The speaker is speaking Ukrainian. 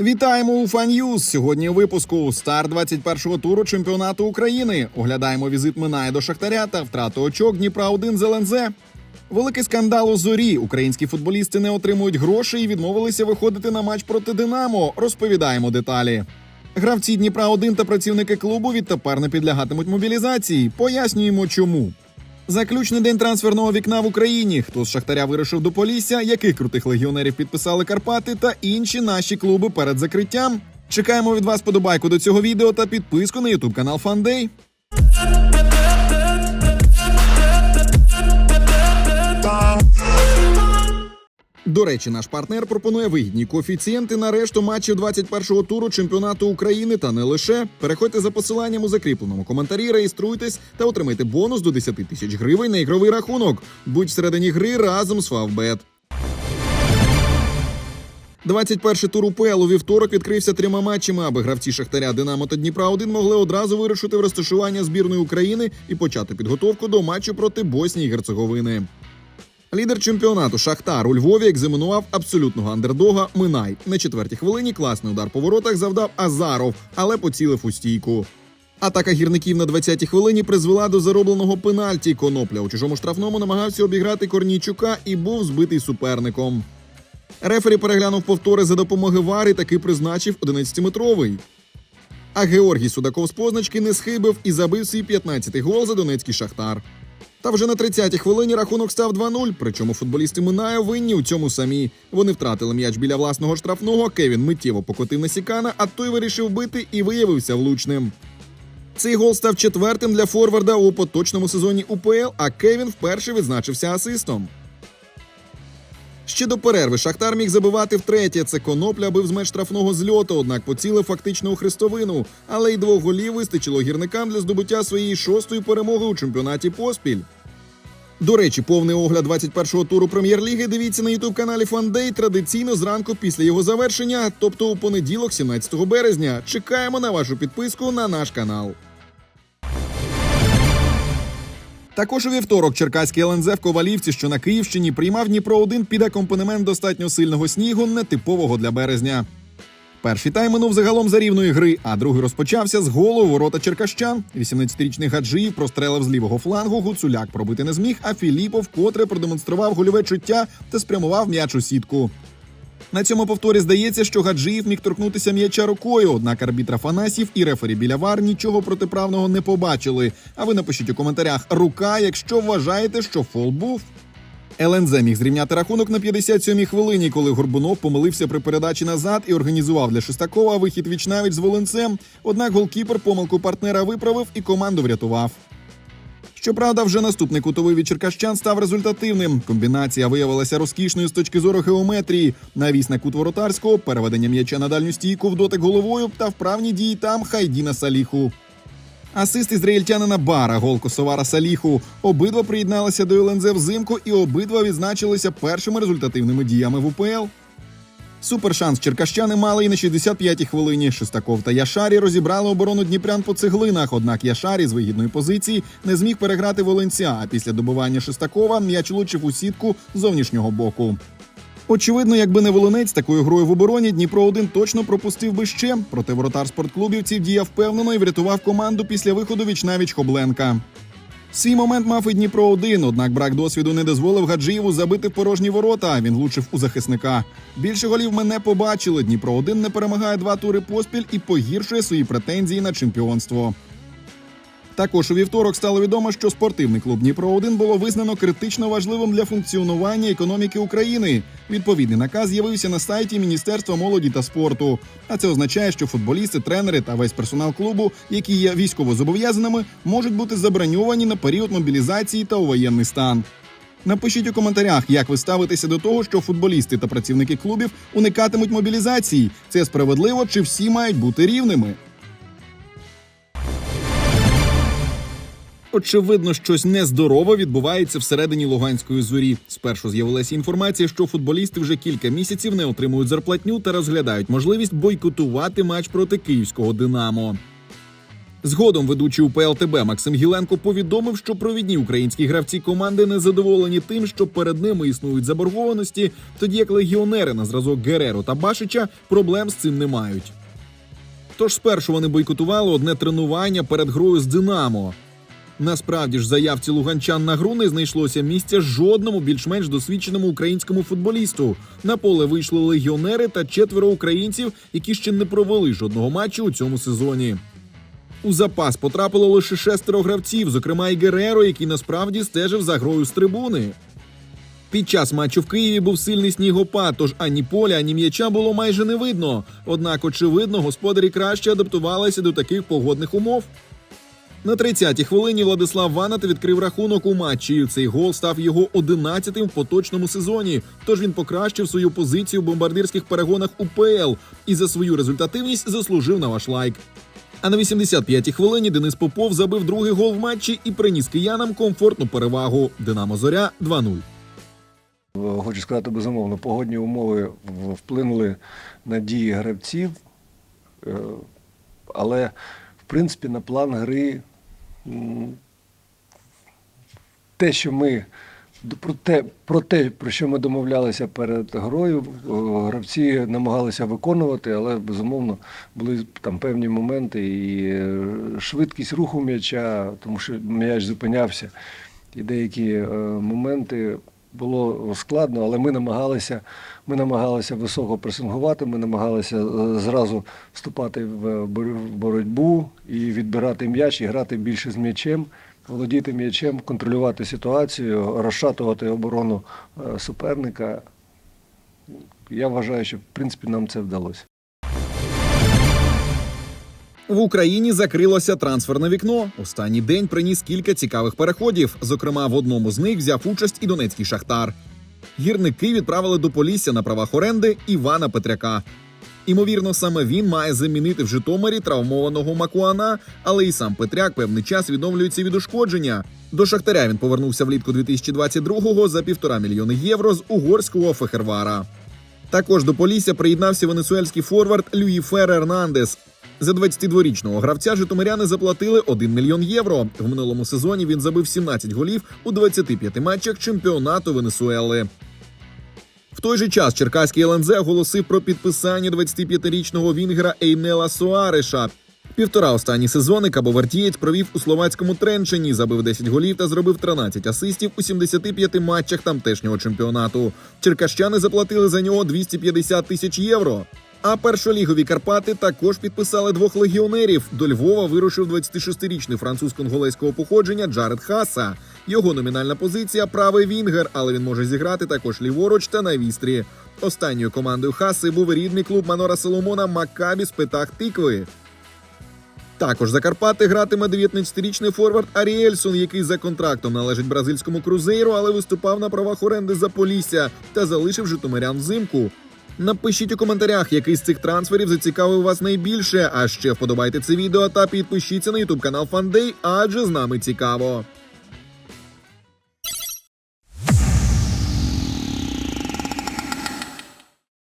Вітаємо у Фан'юз. Сьогодні у випуску стар 21-го туру чемпіонату України. Оглядаємо візит Минає до Шахтаря та втрату очок Дніпра 1 з ЛНЗ. Великий скандал у зорі. Українські футболісти не отримують грошей і відмовилися виходити на матч проти Динамо. Розповідаємо деталі. Гравці Дніпра 1 та працівники клубу відтепер не підлягатимуть мобілізації. Пояснюємо, чому. Заключний день трансферного вікна в Україні. Хто з Шахтаря вирушив до Полісся, яких крутих легіонерів підписали Карпати та інші наші клуби перед закриттям. Чекаємо від вас подобайку до цього відео та підписку на ютуб канал Фандей. До речі, наш партнер пропонує вигідні коефіцієнти на решту матчів 21-го туру чемпіонату України та не лише. Переходьте за посиланням у закріпленому коментарі, реєструйтесь та отримайте бонус до 10 тисяч гривень на ігровий рахунок. Будь всередині гри разом з Фавбет. 21-й тур УПЛ у вівторок відкрився трьома матчами, аби гравці Шахтаря, Динамо та Дніпра 1 могли одразу вирушити в розташування збірної України і почати підготовку до матчу проти Боснії і Герцеговини. Лідер чемпіонату Шахтар у Львові екзаменував абсолютного андердога Минай. На четвертій хвилині класний удар по воротах завдав Азаров, але поцілив у стійку. Атака гірників на 20-й хвилині призвела до заробленого пенальті. Конопля у чужому штрафному намагався обіграти Корнійчука і був збитий суперником. Рефері переглянув повтори за допомоги ВАР і таки призначив 11-метровий. А Георгій Судаков з позначки не схибив і забив свій 15-й гол за донецький шахтар. Та вже на 30-й хвилині рахунок став 2-0, причому футболісти Минаю винні у цьому самі. Вони втратили м'яч біля власного штрафного, Кевін миттєво покотив на Сікана, а той вирішив бити і виявився влучним. Цей гол став четвертим для форварда у поточному сезоні УПЛ, а Кевін вперше відзначився асистом. Ще до перерви Шахтар міг забивати втретє. Це конопля бив з меж штрафного зльоту, однак поцілив фактично у хрестовину. Але й двох голів вистачило гірникам для здобуття своєї шостої перемоги у чемпіонаті поспіль. До речі, повний огляд 21-го туру прем'єр-ліги дивіться на ютуб каналі Фандей традиційно зранку після його завершення, тобто у понеділок, 17 березня. Чекаємо на вашу підписку на наш канал. Також у вівторок Черкаський ЛНЗ в Ковалівці, що на Київщині, приймав Дніпро 1 під акомпанемент достатньо сильного снігу, нетипового для березня. Перший тайм минув загалом за рівної гри, а другий розпочався з голу ворота черкащан. 18-річний Гаджиїв прострелив з лівого флангу, Гуцуляк пробити не зміг, а Філіпов вкотре продемонстрував гольове чуття та спрямував м'яч у сітку. На цьому повторі здається, що Гаджиїв міг торкнутися м'яча рукою, однак арбітр Афанасів і рефері біля вар нічого протиправного не побачили. А ви напишіть у коментарях рука, якщо вважаєте, що фол був. ЛНЗ міг зрівняти рахунок на 57-й хвилині, коли Горбунов помилився при передачі назад і організував для Шестакова вихід вічнавіч з Волинцем. Однак голкіпер помилку партнера виправив і команду врятував. Щоправда, вже наступний кутовий від черкащан став результативним. Комбінація виявилася розкішною з точки зору геометрії. Навіс на кут воротарського, переведення м'яча на дальню стійку в дотик головою та вправні дії там Хайдіна Саліху. Асист ізраїльтянина Бара, гол Косовара Саліху. Обидва приєдналися до ЛНЗ взимку і обидва відзначилися першими результативними діями в УПЛ. Супершанс черкащани мали і на 65-й хвилині. Шестаков та Яшарі розібрали оборону Дніпрян по цеглинах. Однак Яшарі з вигідної позиції не зміг переграти Волинця. А після добивання Шестакова м'яч влучив у сітку зовнішнього боку. Очевидно, якби не Волинець такою грою в обороні, Дніпро 1 точно пропустив би ще. Проте воротар спортклубівців діяв впевнено і врятував команду після виходу вічнавіч Хобленка. Свій момент мав і Дніпро 1 однак брак досвіду не дозволив Гаджиєву забити в порожні ворота. Він влучив у захисника. Більше голів ми не побачили. Дніпро 1 не перемагає два тури поспіль і погіршує свої претензії на чемпіонство. Також у вівторок стало відомо, що спортивний клуб Дніпро 1 було визнано критично важливим для функціонування економіки України. Відповідний наказ з'явився на сайті Міністерства молоді та спорту. А це означає, що футболісти, тренери та весь персонал клубу, які є військовозобов'язаними, можуть бути заброньовані на період мобілізації та у воєнний стан. Напишіть у коментарях, як ви ставитеся до того, що футболісти та працівники клубів уникатимуть мобілізації. Це справедливо чи всі мають бути рівними? Очевидно, щось нездорове відбувається всередині Луганської зорі. Спершу з'явилася інформація, що футболісти вже кілька місяців не отримують зарплатню та розглядають можливість бойкотувати матч проти київського Динамо. Згодом ведучий УПЛ ТБ Максим Гіленко повідомив, що провідні українські гравці команди не задоволені тим, що перед ними існують заборгованості, тоді як легіонери на зразок Гереро та Башича проблем з цим не мають. Тож спершу вони бойкотували одне тренування перед грою з Динамо. Насправді ж, заявці луганчан на гру не знайшлося місця жодному більш-менш досвідченому українському футболісту. На поле вийшли легіонери та четверо українців, які ще не провели жодного матчу у цьому сезоні. У запас потрапило лише шестеро гравців, зокрема і Гереро, який насправді стежив за грою з трибуни. Під час матчу в Києві був сильний снігопад, тож ані поля, ані м'яча було майже не видно. Однак, очевидно, господарі краще адаптувалися до таких погодних умов. На 30-й хвилині Владислав Ванат відкрив рахунок у матчі. Цей гол став його 11-тим в поточному сезоні. Тож він покращив свою позицію в бомбардирських перегонах УПЛ і за свою результативність заслужив на ваш лайк. А на 85-й хвилині Денис Попов забив другий гол в матчі і приніс киянам комфортну перевагу. Динамо Зоря 2-0. Хочу сказати, безумовно, погодні умови вплинули на дії гравців, е, але в принципі на план гри те, що ми про те, про те, про що ми домовлялися перед грою, гравці намагалися виконувати, але безумовно були там певні моменти і е, швидкість руху м'яча, тому що м'яч зупинявся, і деякі е, моменти було складно, але ми намагалися, ми намагалися високо пресингувати, ми намагалися е, зразу вступати в боротьбу і відбирати м'яч, і грати більше з м'ячем, володіти м'ячем, контролювати ситуацію, розшатувати оборону е, суперника. Я вважаю, що в принципі нам це вдалося. В Україні закрилося трансферне вікно. Останній день приніс кілька цікавих переходів. Зокрема, в одному з них взяв участь і донецький шахтар. Гірники відправили до Полісся на правах оренди Івана Петряка. Імовірно, саме він має замінити в Житомирі травмованого Макуана, але і сам Петряк певний час відновлюється від ушкодження. До Шахтаря він повернувся влітку 2022-го за півтора мільйони євро з угорського Фехервара. Також до Полісся приєднався венесуельський форвард Люї Фер Ернандес. За 22-річного гравця житомиряни заплатили 1 мільйон євро. В минулому сезоні він забив 17 голів у 25 матчах чемпіонату Венесуели. В той же час черкаський ЛНЗ оголосив про підписання 25-річного вінгера Ейнела Суареша. Півтора останні сезони кабовертієць провів у словацькому Тренчині, забив 10 голів та зробив 13 асистів у 75 матчах тамтешнього чемпіонату. Черкащани заплатили за нього 250 тисяч євро. А першолігові Карпати також підписали двох легіонерів. До Львова вирушив 26-річний француз конголезького походження Джаред Хаса. Його номінальна позиція правий вінгер, але він може зіграти також ліворуч та на вістрі. Останньою командою Хаси був рідний клуб Манора Соломона Маккабі з Петах Тикви. Також за Карпати гратиме 19-річний форвард Аріельсон, який за контрактом належить бразильському крузейру, але виступав на правах оренди за Полісся та залишив житомирян взимку. Напишіть у коментарях, який з цих трансферів зацікавив вас найбільше. А ще вподобайте це відео та підпишіться на ютуб канал Фандей, адже з нами цікаво.